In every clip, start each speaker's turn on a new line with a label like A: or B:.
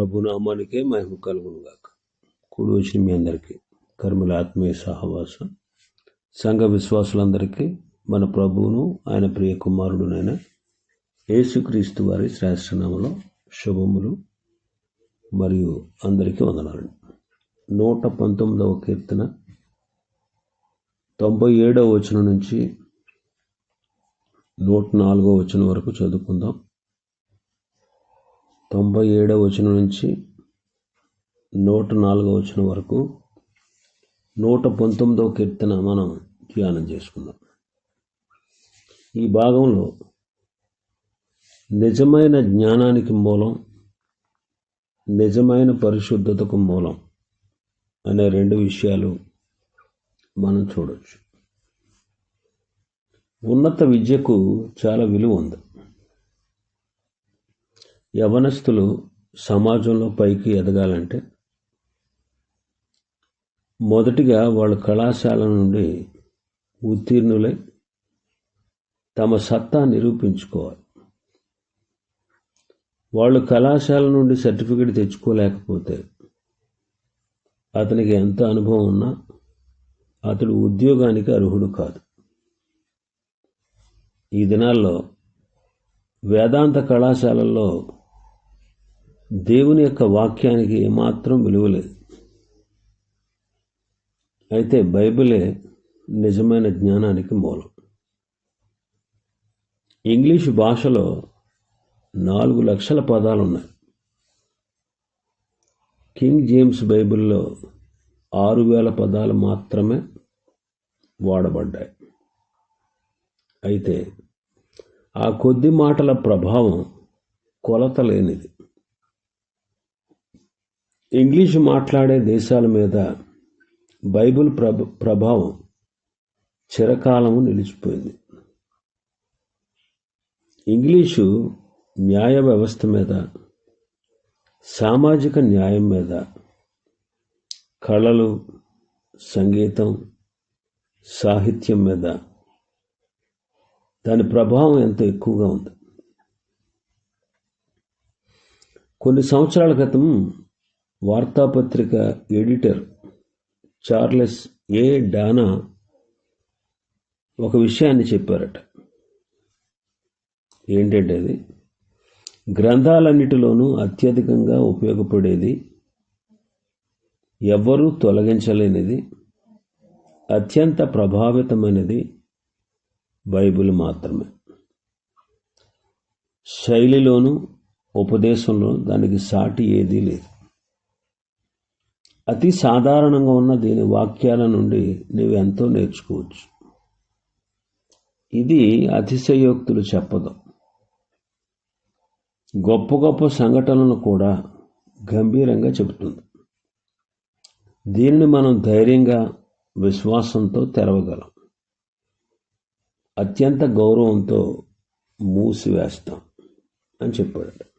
A: ప్రభు నామానికే మహిమ కలుగునుగాక. కూడి వచ్చిన మీ అందరికీ కర్మల ఆత్మీయ సహవాసం సంఘ విశ్వాసులందరికీ మన ప్రభువును ఆయన ప్రియ కుమారుడునైన యేసుక్రీస్తు వారి శ్రేష్టనామలో శుభములు మరియు అందరికీ వందనాలండి. నూట పంతొమ్మిదవ కీర్తన తొంభై ఏడవ వచనం నుంచి నూట నాలుగో వచనం వరకు చదువుకుందాం. తొంభై ఏడవ వచనం నుంచి నూట నాలుగవ వచనం వరకు నూట పంతొమ్మిదవ కీర్తన మనం ధ్యానం చేసుకుందాం. ఈ భాగంలో నిజమైన జ్ఞానానికి మూలం నిజమైన పరిశుద్ధతకు మూలం అనే రెండు విషయాలు మనం చూడవచ్చు ఉన్నత విద్యకు చాలా విలువ ఉంది. యవనస్తులు సమాజంలో పైకి ఎదగాలంటే మొదటిగా వాళ్ళు కళాశాల నుండి ఉత్తీర్ణులై తమ సత్తా నిరూపించుకోవాలి. వాళ్ళు కళాశాల నుండి సర్టిఫికెట్ తెచ్చుకోలేకపోతే అతనికి ఎంత అనుభవం ఉన్నా అతడు ఉద్యోగానికి అర్హుడు కాదు. ఈ దినాల్లో వేదాంత కళాశాలల్లో దేవుని యొక్క వాక్యానికి ఏమాత్రం విలువ లేదు. అయితే బైబిలే నిజమైన జ్ఞానానికి మూలం. ఇంగ్లీషు భాషలో నాలుగు లక్షల పదాలు ఉన్నాయి. కింగ్ జేమ్స్ బైబిల్లో ఆరు వేల పదాలు మాత్రమే వాడబడ్డాయి. అయితే ఆ కొద్ది మాటల ప్రభావం కొలత లేనిది. ఇంగ్లీషు మాట్లాడే దేశాల మీద బైబిల్ ప్రభ ప్రభావం చిరకాలము నిలిచిపోయింది. ఇంగ్లీషు న్యాయ వ్యవస్థ మీద సామాజిక న్యాయం మీద కళలు సంగీతం సాహిత్యం మీద దాని ప్రభావం ఎంతో ఎక్కువగా ఉంది. కొన్ని సంవత్సరాల క్రితం వార్తాపత్రిక ఎడిటర్ చార్లెస్ ఏ. డానా ఒక విషయాన్ని చెప్పారట. ఏంటంటే అది? గ్రంథాలన్నిటిలోనూ అత్యధికంగా ఉపయోగపడేది ఎవ్వరూ తొలగించలేనిది అత్యంత ప్రభావితమైనది బైబిల్ మాత్రమే. శైలిలోనూ ఉపదేశంలో దానికి సాటి ఏదీ లేదు. అతి సాధారణంగా ఉన్న దీని వాక్యాల నుండి నీవు ఎంతో నేర్చుకోవచ్చు. ఇది అతిశయోక్తులు చెప్పదు. గొప్ప గొప్ప సంఘటనలను కూడా గంభీరంగా చెబుతుంది. దీనిని మనం ధైర్యంగా విశ్వాసంతో తెరవగలం. అత్యంత గౌరవంతో మూసివేస్తాం అని చెప్పాడు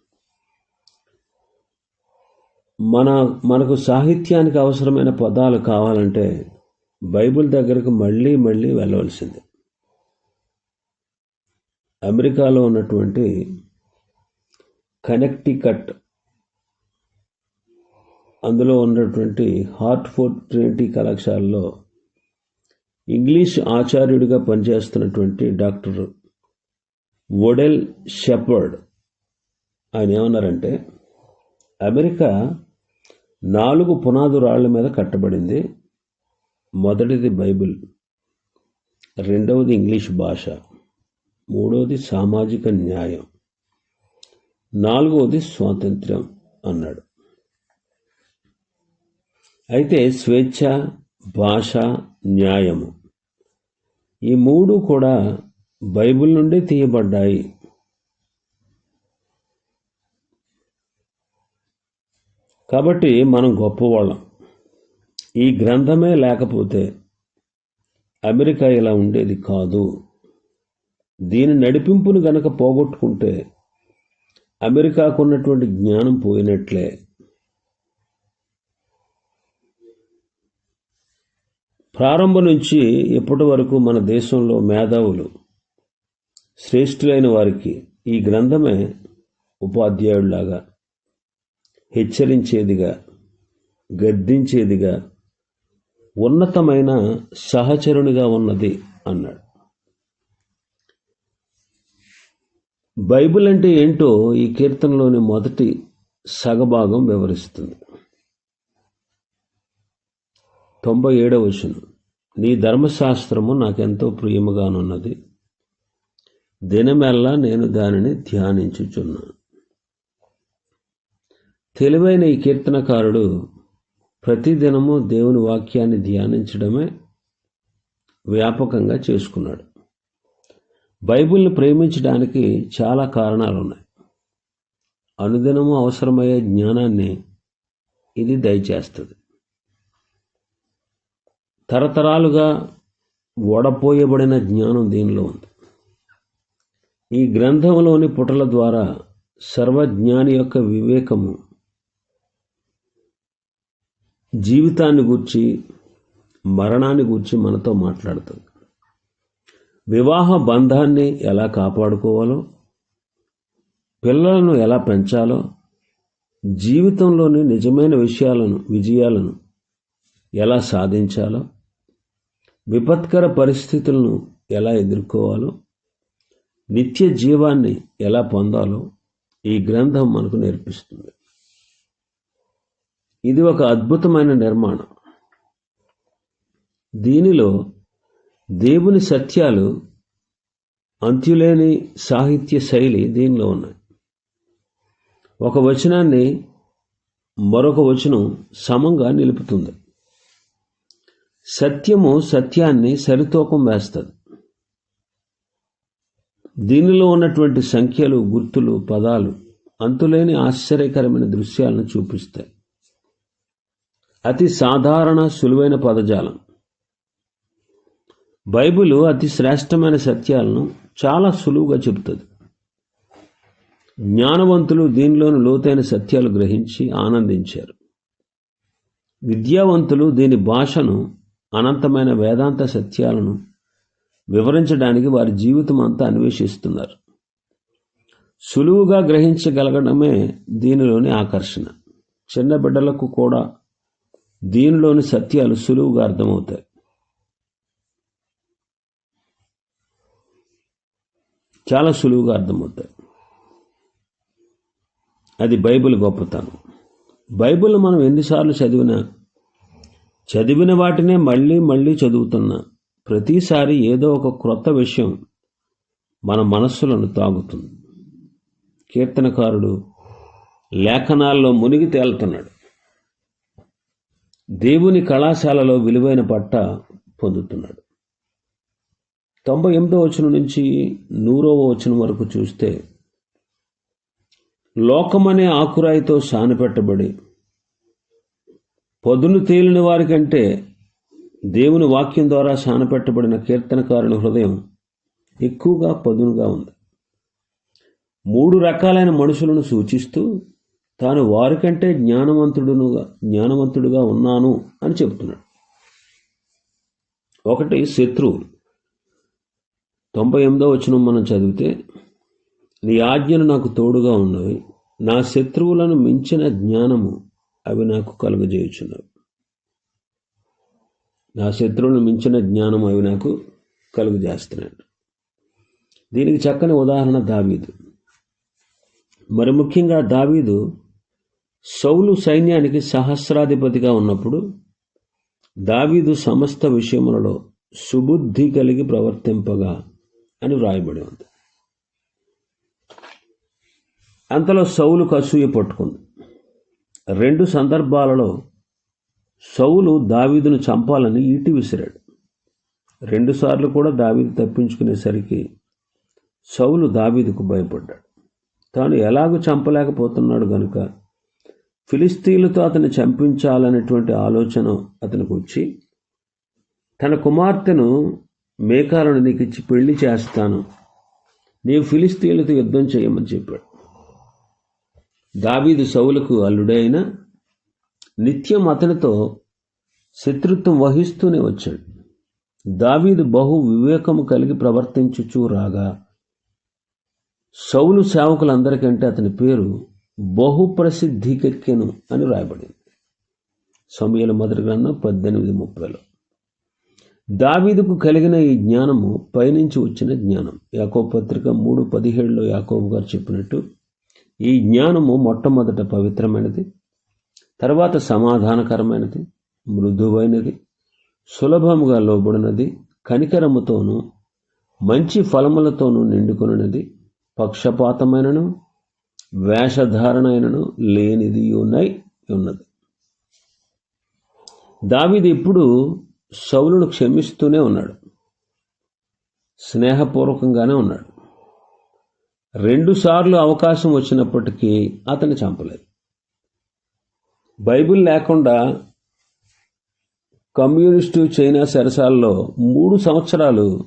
A: మన మనకు సాహిత్యానికి అవసరమైన పదాలు కావాలంటే బైబిల్ దగ్గరకు మళ్ళీ మళ్ళీ వెళ్ళవలసింది. అమెరికాలో ఉన్నటువంటి కనెక్టికట్ అందులో ఉన్నటువంటి హార్ట్ఫోర్డ్ ట్రినిటీ కళాశాలలో ఇంగ్లీష్ ఆచార్యుడిగా పనిచేస్తున్నటువంటి డాక్టర్ వొడెల్ షెపర్డ్ ఆయన ఏమన్నారంటే అమెరికా నాలుగు పునాదు రాళ్ళ మీద కట్టబడింది. మొదటిది బైబిల్ రెండవది ఇంగ్లీష్ భాష మూడవది సామాజిక న్యాయం నాలుగవది స్వాతంత్ర్యం అన్నాడు. అయితే స్వేచ్ఛ భాష న్యాయము ఈ మూడు కూడా బైబిల్ నుండే తీయబడ్డాయి. కాబట్టి మనం గొప్పవాళ్ళం. ఈ గ్రంథమే లేకపోతే అమెరికా ఇలా ఉండేది కాదు. దీని నడిపింపును గనక పోగొట్టుకుంటే అమెరికాకున్నటువంటి జ్ఞానం పోయినట్లే. ప్రారంభం నుంచి ఇప్పటి వరకు మన దేశంలో మేధావులు శ్రేష్ఠులైన వారికి ఈ గ్రంథమే ఉపాధ్యాయుడిలాగా హెచ్చరించేదిగా గద్దించేదిగా ఉన్నతమైన సహచరునిగా ఉన్నది అన్నాడు. బైబిల్ అంటే ఏంటో ఈ కీర్తనలోని మొదటి సగభాగం వివరిస్తుంది. తొంభై ఏడవ వచనం. నీ ధర్మశాస్త్రము నాకెంతో ప్రియముగానున్నది. దినమెల్లా నేను దానిని ధ్యానించుచున్నాను. తెలివైన ఈ కీర్తనకారుడు ప్రతిదినము దేవుని వాక్యాన్ని ధ్యానించడమే వ్యాపకంగా చేసుకున్నాడు. బైబిల్ని ప్రేమించడానికి చాలా కారణాలు ఉన్నాయి అనుదినము అవసరమయ్యే జ్ఞానాన్ని ఇది దయచేస్తుంది. తరతరాలుగా వడపోయబడిన జ్ఞానం దీనిలో ఉంది. ఈ గ్రంథంలోని పుటల ద్వారా సర్వజ్ఞాని యొక్క వివేకము జీవితాన్ని గూర్చి మరణాన్ని గూర్చి మనతో మాట్లాడుతుంది. వివాహ బంధాన్ని ఎలా కాపాడుకోవాలో పిల్లలను ఎలా పెంచాలో జీవితంలోని నిజమైన విషయాలను విజయాలను ఎలా సాధించాలో విపత్కర పరిస్థితులను ఎలా ఎదుర్కోవాలో నిత్య జీవాన్ని ఎలా పొందాలో ఈ గ్రంథం మనకు నేర్పిస్తుంది. ఇది ఒక అద్భుతమైన నిర్మాణం. దీనిలో దేవుని సత్యాలు అంత్యులేని సాహిత్య శైలి దీనిలో ఉన్నాయి. ఒక వచనాన్ని మరొక వచనం సమంగా నిలుపుతుంది. సత్యము సత్యాన్ని సరితూకం వేస్తుంది. దీనిలో ఉన్నటువంటి సంఖ్యలు గుర్తులు పదాలు అంతులేని ఆశ్చర్యకరమైన దృశ్యాలను చూపిస్తాయి. అతి సాధారణ సులువైన పదజాలం. బైబిల్ అతి శ్రేష్టమైన సత్యాలను చాలా సులువుగా చెబుతుంది. జ్ఞానవంతులు దీనిలోని లోతైన సత్యాలు గ్రహించి ఆనందించారు. విద్యావంతులు దీని భాషను అనంతమైన వేదాంత సత్యాలను వివరించడానికి వారి జీవితం అంతా అన్వేషిస్తున్నారు. సులువుగా గ్రహించగలగడమే దీనిలోని ఆకర్షణ. చిన్న బిడ్డలకు కూడా దీనిలోని సత్యాలు సులువుగా అర్థమవుతాయి. చాలా సులువుగా అర్థమవుతాయి. అది బైబిల్ గొప్పతనం. బైబిల్ మనం ఎన్నిసార్లు చదివినా చదివిన వాటినే మళ్ళీ మళ్ళీ చదువుతున్నా ప్రతిసారి ఏదో ఒక క్రొత్త విషయం మన మనస్సులను తాగుతుంది. కీర్తనకారుడు లేఖనాల్లో మునిగి తేలుతున్నాడు. దేవుని కళాశాలలో విలువైన పట్ట పొందుతున్నాడు తొంభై ఎనిమిదో వచనం నుంచి నూరవ వచనం వరకు చూస్తే లోకమనే ఆకురాయితో సానపెట్టబడి పొదును తేలిన వారికంటే దేవుని వాక్యం ద్వారా సానపెట్టబడిన కీర్తనకారుని హృదయం ఎక్కువగా పదునుగా ఉంది. మూడు రకాలైన మనుషులను సూచిస్తూ తాను వారికంటే జ్ఞానవంతుడునుగా జ్ఞానవంతుడుగా ఉన్నాను అని చెప్తున్నాడు ఒకటి శత్రువులు. తొంభై ఎనిమిదో వచ్చిన మనం చదివితే నీ ఆజ్ఞలు నాకు తోడుగా ఉన్నవి నా శత్రువులను మించిన జ్ఞానము అవి నాకు కలుగజేయుచున్నవి. నా శత్రువులను మించిన జ్ఞానం అవి నాకు కలుగజేస్తున్నాడు దీనికి చక్కని ఉదాహరణ దావీదు. మరి ముఖ్యంగా దావీదు సౌలు సైన్యానికి సహస్రాధిపతిగా ఉన్నప్పుడు దావీదు సమస్త విషయములలో సుబుద్ధి కలిగి ప్రవర్తింపగా అని వ్రాయబడి ఉంది. అంతలో సౌలు కసూయ పట్టుకుంది. రెండు సందర్భాలలో సౌలు దావీదును చంపాలని ఈటి విసిరాడు. రెండుసార్లు కూడా దావీదు తప్పించుకునేసరికి సౌలు దావీదుకు భయపడ్డాడు. తాను ఎలాగూ చంపలేకపోతున్నాడు గనుక ఫిలిస్తీన్లతో అతను చంపించాలనేటువంటి ఆలోచన అతనికి వచ్చి తన కుమార్తెను మేకాలను నీకు ఇచ్చి పెళ్ళి చేస్తాను. నీవు ఫిలిస్తీన్లతో యుద్ధం చేయమని చెప్పాడు. దావీదు సౌలకు అల్లుడైన నిత్యం అతనితో శత్రుత్వం వహిస్తూనే వచ్చాడు. దావీదు బహు వివేకము కలిగి ప్రవర్తించుచూ రాగా సౌలు సేవకులందరికంటే అతని పేరు బహుప్రసిద్ధికెక్కెను అని రాయబడింది. సమయాల మొదటి గ్రంథం పద్దెనిమిది ముప్పైలో. దావీదుకు కలిగిన ఈ జ్ఞానము పైనుంచి వచ్చిన జ్ఞానం. యాకో పత్రిక మూడు పదిహేడులో యాకోబు గారు చెప్పినట్టు ఈ జ్ఞానము మొట్టమొదట పవిత్రమైనది తర్వాత సమాధానకరమైనది మృదువైనది సులభముగా లోబడినది కనికరముతోనూ మంచి ఫలములతోనూ నిండుకొనినది పక్షపాతమైనను వేషధారణైనను లేనిది ఉన్నై ఉన్నది. దావిది ఇప్పుడు సౌలును క్షమిస్తూనే ఉన్నాడు. స్నేహపూర్వకంగానే ఉన్నాడు. రెండుసార్లు అవకాశం వచ్చినప్పటికీ అతన్ని చంపలేదు. బైబిల్ లేకుండా కమ్యూనిస్టు చైనా సరసాల్లో మూడు సంవత్సరాలు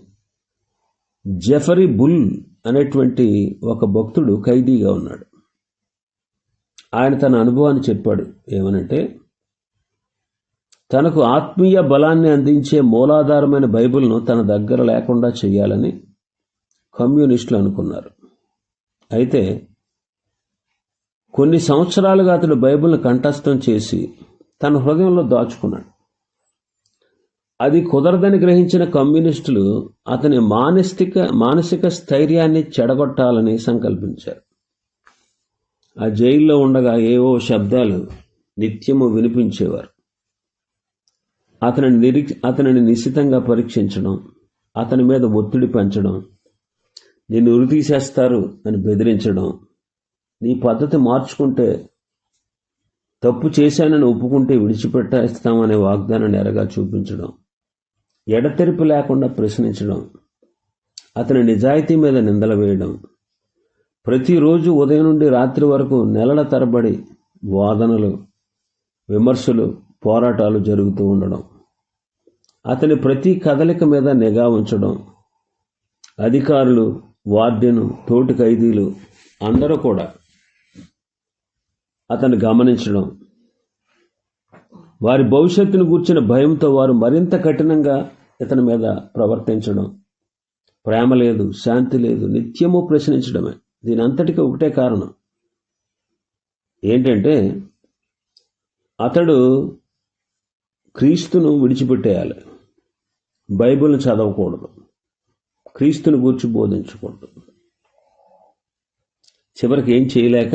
A: జెఫరీ బుల్ అనేటువంటి ఒక భక్తుడు ఖైదీగా ఉన్నాడు. ఆయన తన అనుభవాన్ని చెప్పాడు ఏమనంటే తనకు ఆత్మీయ బలాన్ని అందించే మూలాధారమైన బైబిల్ను తన దగ్గర లేకుండా చేయాలని కమ్యూనిస్టులు అనుకున్నారు. అయితే కొన్ని సంవత్సరాలుగా అతడు బైబిల్ను కంఠస్థం చేసి తన హృదయంలో దాచుకున్నాడు. అది కుదరదని గ్రహించిన కమ్యూనిస్టులు అతని మానసిక మానసిక స్థైర్యాన్ని చెడగొట్టాలని సంకల్పించారు. ఆ జైల్లో ఉండగా ఏవో శబ్దాలు నిత్యము వినిపించేవారు. అతనిని నిరీ అతనిని నిశ్చితంగా పరీక్షించడం అతని మీద ఒత్తిడి పెంచడం నిన్ను ఉరి తీసేస్తారు అని బెదిరించడం నీ పద్ధతి మార్చుకుంటే తప్పు చేశానని ఒప్పుకుంటే విడిచిపెట్టేస్తామనే వాగ్దానాన్ని ఎరగా చూపించడం ఎడతెరిపి లేకుండా ప్రశ్నించడం అతని నిజాయితీ మీద నిందలు వేయడం. ప్రతిరోజు ఉదయం నుండి రాత్రి వరకు నెలల తరబడి వాదనలు విమర్శలు పోరాటాలు జరుగుతూ ఉండడం. అతని ప్రతి కదలిక మీద నిఘా ఉంచడం. అధికారులు వార్డెను తోటి ఖైదీలు అందరూ కూడా అతను గమనించడం. వారి భవిష్యత్తును గూర్చిన భయంతో వారు మరింత కఠినంగా ఇతని మీద ప్రవర్తించడం. ప్రేమ లేదు శాంతి లేదు నిత్యము ప్రశ్నించడమే. దీని అంతటికి ఒకటే కారణం. ఏంటంటే అతడు క్రీస్తును విడిచిపెట్టేయాలి. బైబిల్ని చదవకూడదు. క్రీస్తుని గూర్చి బోధించకూడదు. చివరికి ఏం చేయలేక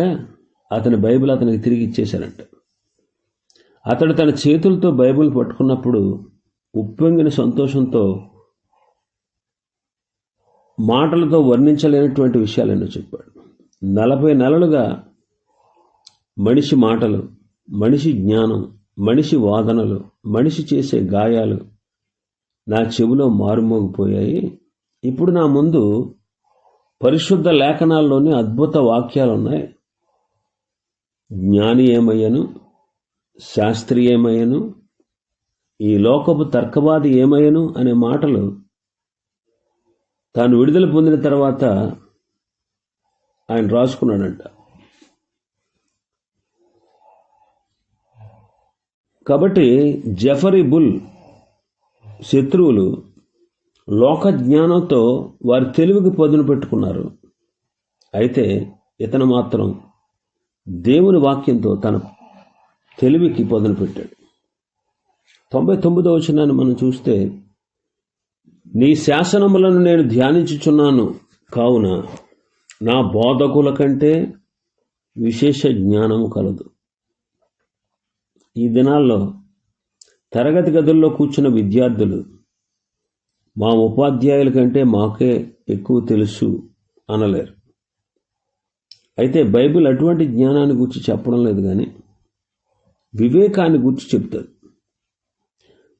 A: అతని బైబిల్ అతనికి తిరిగి ఇచ్చేశారంట. అతడు తన చేతులతో బైబిల్ పట్టుకున్నప్పుడు ఉప్పొంగిన సంతోషంతో మాటలతో వర్ణించలేనటువంటి విషయాలు చెప్పాడు. నలభై నెలలుగా మనిషి మాటలు మనిషి జ్ఞానం మనిషి వాదనలు మనిషి చేసే గాయాలు నా చెవిలో మారుమోగిపోయాయి. ఇప్పుడు నా ముందు పరిశుద్ధ లేఖనాల్లోని అద్భుత వాక్యాలు ఉన్నాయి జ్ఞాని ఏమయ్యను? శాస్త్రి ఏమయ్యను ఈ లోకపు తర్కవాది ఏమయ్యను? అనే మాటలు తాను విడుదల పొందిన తర్వాత ఆయన రాసుకున్నాడంట. కాబట్టి జఫరీ బుల్ శత్రువులు లోక జ్ఞానంతో వారి తెలివికి పదును పెట్టుకున్నారు. అయితే ఇతను మాత్రం దేవుని వాక్యంతో తన తెలివికి పొదలు పెట్టాడు. తొంభై తొమ్మిదో వచనాన్ని మనం చూస్తే నీ శాసనములను నేను ధ్యానించుచున్నాను. కావున నా బోధకుల కంటే విశేష జ్ఞానము కలదు. ఈ దినాల్లో తరగతి గదుల్లో కూర్చున్న విద్యార్థులు మా ఉపాధ్యాయుల కంటే మాకే ఎక్కువ తెలుసు అనలేరు. అయితే బైబిల్ అటువంటి జ్ఞానాన్ని గురించి చెప్పడం లేదు కానీ వివేకాన్ని గురించి చెప్తాడు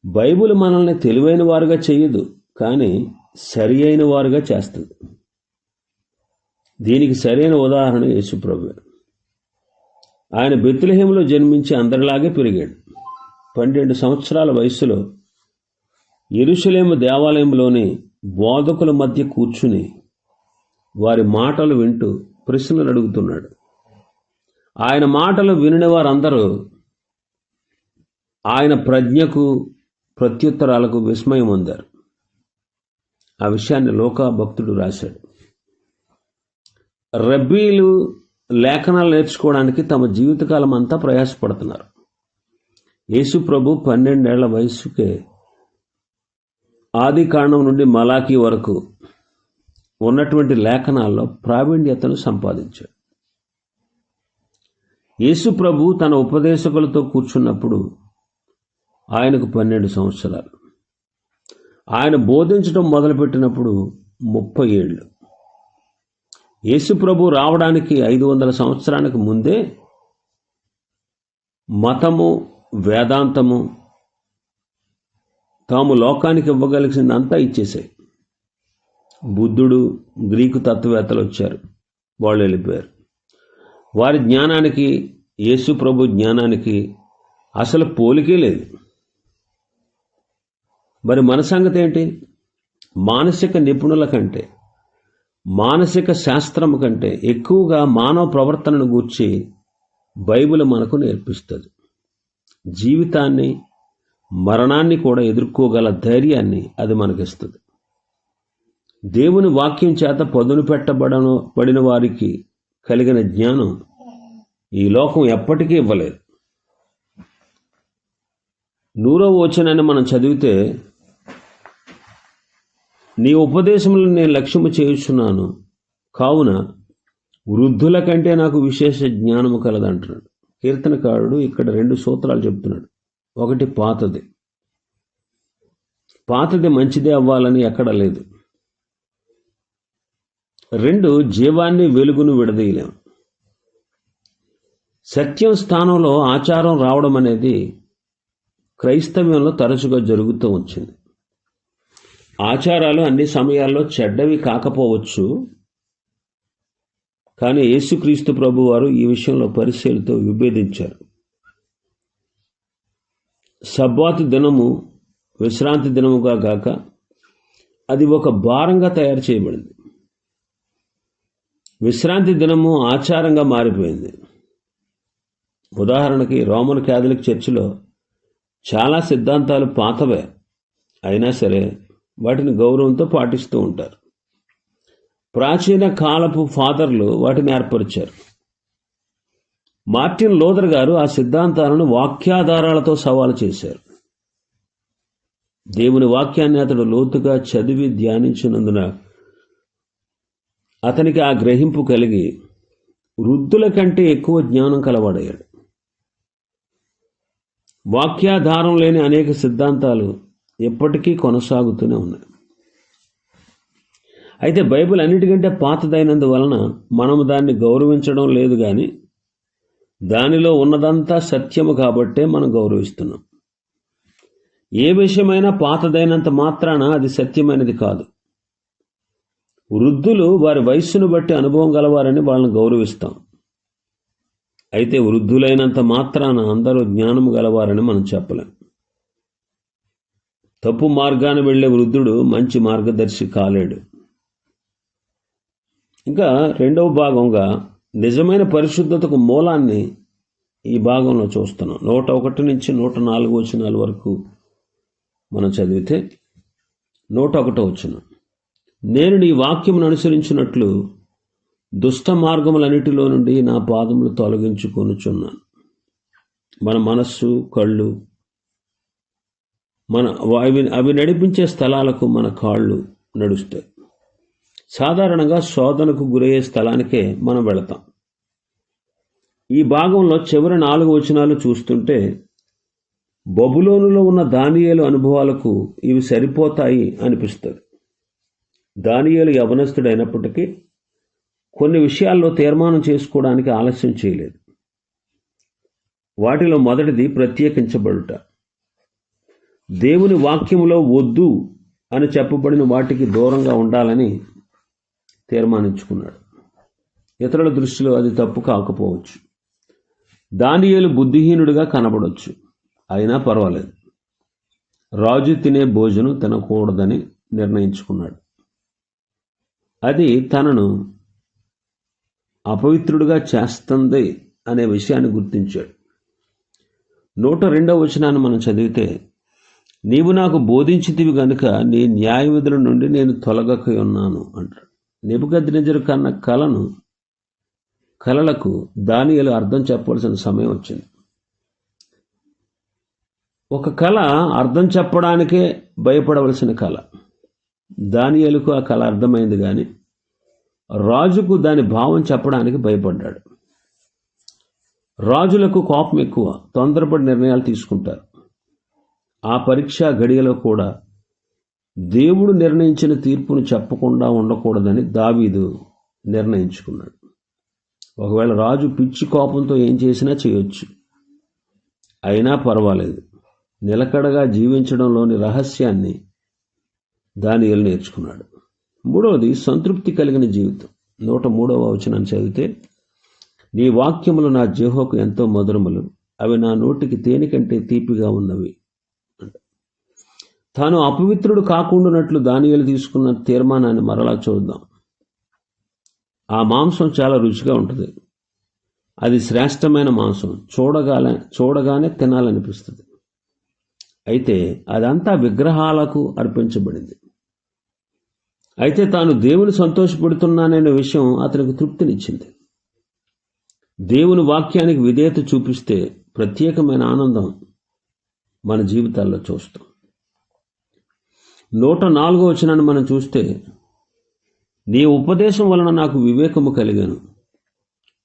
A: బైబిల్ మనల్ని తెలివైన వారుగా చేయదు కానీ సరి అయిన వారుగా చేస్తుంది. దీనికి సరైన ఉదాహరణ యేసుప్రభు ఆయన బెత్తులహేములో జన్మించి అందరిలాగే పెరిగాడు. పన్నెండు సంవత్సరాల వయస్సులో ఎరుసలేము దేవాలయంలోని బోధకుల మధ్య కూర్చుని వారి మాటలు వింటూ ప్రశ్నలు అడుగుతున్నాడు. ఆయన మాటలు వినిన వారందరూ ఆయన ప్రజ్ఞకు ప్రత్యుత్తరాలకు విస్మయం పొందారు ఆ విషయాన్ని లోకా భక్తుడు రాశాడు. రబ్బీలు లేఖనాలు నేర్చుకోవడానికి తమ జీవితకాలం అంతా ప్రయాసపడుతున్నారు. యేసు ప్రభు పన్నెండేళ్ళ వయసుకే ఆది కాండం నుండి మలాఖీ వరకు ఉన్నటువంటి లేఖనాల్లో ప్రావీణ్యతను సంపాదించాడు. యేసు ప్రభు తన ఉపదేశకులతో కూర్చున్నప్పుడు ఆయనకు పన్నెండు సంవత్సరాలు. ఆయన బోధించడం మొదలుపెట్టినప్పుడు ముప్పై ఏళ్ళు. యేసుప్రభు రావడానికి ఐదు వందల సంవత్సరానికి ముందే మతము వేదాంతము తాము లోకానికి ఇవ్వగలిసిందంతా ఇచ్చేసాయి బుద్ధుడు గ్రీకు తత్వవేత్తలు వచ్చారు. వాళ్ళు వెళ్ళిపోయారు. వారి జ్ఞానానికి యేసు ప్రభు జ్ఞానానికి అసలు పోలికే లేదు. మరి మన సంగతి ఏంటి మానసిక నిపుణుల కంటే మానసిక శాస్త్రము కంటే ఎక్కువగా మానవ ప్రవర్తనను గూర్చి బైబిల్ మనకు నేర్పిస్తుంది. జీవితాన్ని మరణాన్ని కూడా ఎదుర్కోగల ధైర్యాన్ని అది మనకిస్తుంది. దేవుని వాక్యం చేత పదును పెట్టబడను పడిన వారికి కలిగిన జ్ఞానం ఈ లోకం ఎప్పటికీ ఇవ్వలేదు. నూరో వచనాన్ని మనం చదివితే నీ ఉపదేశములను నేను లక్ష్యము చేయుచున్నాను. కావున వృద్ధుల కంటే నాకు విశేష జ్ఞానము కలదంటున్నాడు. కీర్తనకారుడు ఇక్కడ రెండు సూత్రాలు చెప్తున్నాడు. ఒకటి పాతది. పాతది మంచిదే అవ్వాలని ఎక్కడ లేదు. రెండు జీవాన్ని వెలుగును విడదీయలేము సత్యం స్థానంలో ఆచారం రావడం అనేది క్రైస్తవ్యంలో తరచుగా జరుగుతూ వచ్చింది. ఆచారాలు అన్ని సమయాల్లో చెడ్డవి కాకపోవచ్చు. కానీ యేసుక్రీస్తు ప్రభు వారు ఈ విషయంలో పరిశీలతో విభేదించారు. సబ్బాతు దినము విశ్రాంతి దినముగా గాక అది ఒక భారంగా తయారు చేయబడింది. విశ్రాంతి దినము ఆచారంగా మారిపోయింది. ఉదాహరణకి రోమన్ క్యాథలిక్ చర్చిలో చాలా సిద్ధాంతాలు పాతవే. అయినా సరే వాటిని గౌరవంతో పాటిస్తూ ఉంటారు. ప్రాచీన కాలపు ఫాదర్లు వాటిని ఏర్పరిచారు. మార్టిన్ లోదర్ గారు ఆ సిద్ధాంతాలను వాక్యాధారాలతో సవాలు చేశారు. దేవుని వాక్యాన్ని అతడు లోతుగా చదివి ధ్యానించినందున అతనికి ఆ గ్రహింపు కలిగి వృద్ధుల కంటే ఎక్కువ జ్ఞానం కలవాడయ్యాడు. వాక్యాధారం లేని అనేక సిద్ధాంతాలు ఎప్పటికీ కొనసాగుతూనే ఉన్నాయి. అయితే బైబిల్ అన్నిటికంటే పాతదైనందువలన మనము దాన్ని గౌరవించడం లేదు కానీ దానిలో ఉన్నదంతా సత్యము కాబట్టే మనం గౌరవిస్తున్నాం. ఏ విషయమైనా పాతదైనంత మాత్రాన అది సత్యమైనది కాదు. వృద్ధులు వారి వయస్సును బట్టి అనుభవం గలవారని వాళ్ళని గౌరవిస్తాం. అయితే వృద్ధులైనంత మాత్రాన అందరూ జ్ఞానము గలవారని మనం చెప్పలేం. తప్పు మార్గాన వెళ్ళే వృద్ధుడు మంచి మార్గదర్శి కాలేడు. ఇంకా రెండవ భాగంగా నిజమైన పరిశుద్ధతకు మూలాన్ని ఈ భాగంలో చూస్తున్నాం. నూట ఒకటి నుంచి నూట నాలుగు వచనాల వరకు మనం చదివితే నూట ఒకటో వచ్చిన నేను నీ వాక్యమును అనుసరించినట్లు దుష్ట మార్గములన్నిటిలో నుండి నా పాదములు తొలగించుకొనుచున్నాను. మన మనస్సు కళ్ళు మన అవి అవి నడిపించే స్థలాలకు మన కాళ్ళు నడుస్తాయి. సాధారణంగా శోధనకు గురయ్యే స్థలానికే మనం వెళతాం. ఈ భాగంలో చివరి నాలుగు వచనాలు చూస్తుంటే బబులోనులో ఉన్న దానియేలు అనుభవాలకు ఇవి సరిపోతాయి అనిపిస్తుంది. దానియేలు యవనస్తుడైనప్పటికీ కొన్ని విషయాల్లో తీర్మానం చేసుకోవడానికి ఆలస్యం చేయలేదు. వాటిలో మొదటిది ప్రత్యేకించబడుట. దేవుని వాక్యంలో వద్దు అని చెప్పబడిన వాటికి దూరంగా ఉండాలని తీర్మానించుకున్నాడు. ఇతరుల దృష్టిలో అది తప్పు కాకపోవచ్చు. దానియేలు బుద్ధిహీనుడిగా కనబడవచ్చు అయినా పర్వాలేదు. రాజు తినే భోజనం తినకూడదని నిర్ణయించుకున్నాడు. అది తనను అపవిత్రుడిగా చేస్తుంది అనే విషయాన్ని గుర్తించాడు. నూట రెండవ వచనాన్ని మనం చదివితే నీవు నాకు బోధించితివి గనుక నీ న్యాయ విధుల నుండి నేను తొలగక ఉన్నాను అంటాడు. నిబుగద్నెజరు కన్న కలను కలలకు దానియలు అర్థం చెప్పవలసిన సమయం వచ్చింది. ఒక కళ అర్థం చెప్పడానికే భయపడవలసిన కళ దానియలకు ఆ కళ అర్థమైంది కానీ రాజుకు దాని భావం చెప్పడానికి భయపడ్డాడు. రాజులకు కోపం ఎక్కువ తొందరపడి నిర్ణయాలు తీసుకుంటారు. ఆ పరీక్ష గడియలో కూడా దేవుడు నిర్ణయించిన తీర్పును చెప్పకుండా ఉండకూడదని దావీదు నిర్ణయించుకున్నాడు. ఒకవేళ రాజు పిచ్చి కోపంతో ఏం చేసినా చేయొచ్చు. అయినా పర్వాలేదు. నిలకడగా జీవించడంలోని రహస్యాన్ని దానియలు నేర్చుకున్నాడు. మూడవది సంతృప్తి కలిగిన జీవితం. నూట మూడవ వచనాన్ని చదివితే నీ వాక్యములు నా జీహోకు ఎంతో మధురములు. అవి నా నోటికి తేనె కంటే తీపిగా ఉన్నవి. తాను అపవిత్రుడు కాకుండానట్లు దానియలు తీసుకున్న తీర్మానాన్ని మరలా చూద్దాం. ఆ మాంసం చాలా రుచిగా ఉంటుంది. అది శ్రేష్టమైన మాంసం. చూడగానే చూడగానే తినాలనిపిస్తుంది. అయితే అదంతా విగ్రహాలకు అర్పించబడింది. అయితే తాను దేవుని సంతోషపెడుతున్నాననే విషయం అతనికి తృప్తినిచ్చింది. దేవుని వాక్యానికి విధేయత చూపిస్తే ప్రత్యేకమైన ఆనందం మన జీవితాల్లో చూస్తాం. నూట నాలుగో వచనాన్ని మనం చూస్తే నీ ఉపదేశం వలన నాకు వివేకము కలిగాను.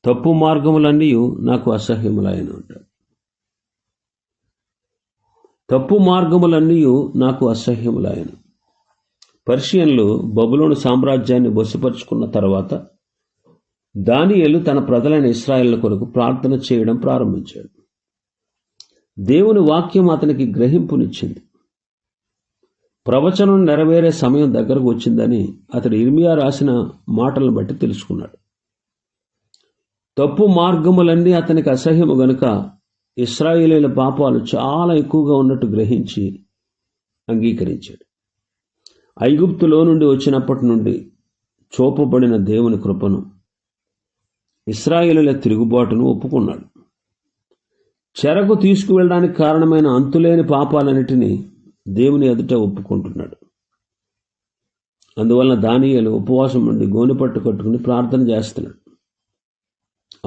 A: తప్పు మార్గములన్నీ నాకు అసహ్యములాయను అంటాడు తప్పు మార్గములన్నీ నాకు అసహ్యములాయను పర్షియన్లు బబులోను సామ్రాజ్యాన్ని బొసపరుచుకున్న తర్వాత దానియలు తన ప్రజలైన ఇస్రాయిల్ కొరకు ప్రార్థన చేయడం ప్రారంభించాడు. దేవుని వాక్యం అతనికి గ్రహింపునిచ్చింది. ప్రవచనం నెరవేరే సమయం దగ్గరకు వచ్చిందని అతడు ఇర్మియా రాసిన మాటలను బట్టి తెలుసుకున్నాడు. తప్పు మార్గములన్నీ అతనికి అసహ్యము గనుక ఇస్రాయేలీల పాపాలు చాలా ఎక్కువగా ఉన్నట్టు గ్రహించి అంగీకరించాడు. ఐగుప్తులో నుండి వచ్చినప్పటి నుండి చూపబడిన దేవుని కృపను ఇస్రాయేలుల తిరుగుబాటును ఒప్పుకున్నాడు. చెరకు తీసుకువెళ్ళడానికి కారణమైన అంతులేని పాపాలన్నిటినీ దేవుని ఎదుట ఒప్పుకుంటున్నాడు. అందువలన దానియలు ఉపవాసం నుండి గోనెపట్టు కట్టుకుని ప్రార్థన చేస్తున్నాడు.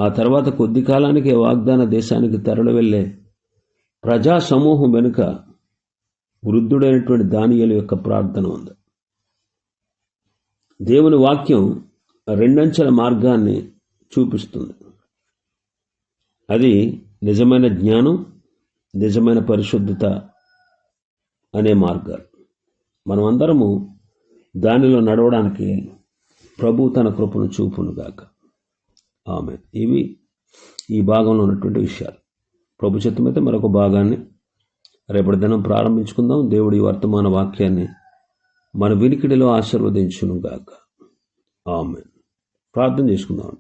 A: ఆ తర్వాత కొద్ది కాలానికి వాగ్దాన దేశానికి తరలి వెళ్ళే ప్రజా సమూహం వెనుక వృద్ధుడైనటువంటి దానియలు యొక్క ప్రార్థన ఉంది. దేవుని వాక్యం రెండంచెల మార్గాన్ని చూపిస్తుంది. అది నిజమైన జ్ఞానం నిజమైన పరిశుద్ధత అనే మార్గాలు మనమందరము దానిలో నడవడానికి ప్రభు తన కృపను చూపునుగాక. ఆమె ఇవి ఈ భాగంలో ఉన్నటువంటి విషయాలు. ప్రభు చిత్తమైతే మరొక భాగాన్ని రేపటి దినం ప్రారంభించుకుందాం. దేవుడి వర్తమాన వాక్యాన్ని మన వినికిడిలో ఆశీర్వదించునుగాక. ఆమె ప్రార్థన చేసుకుందాం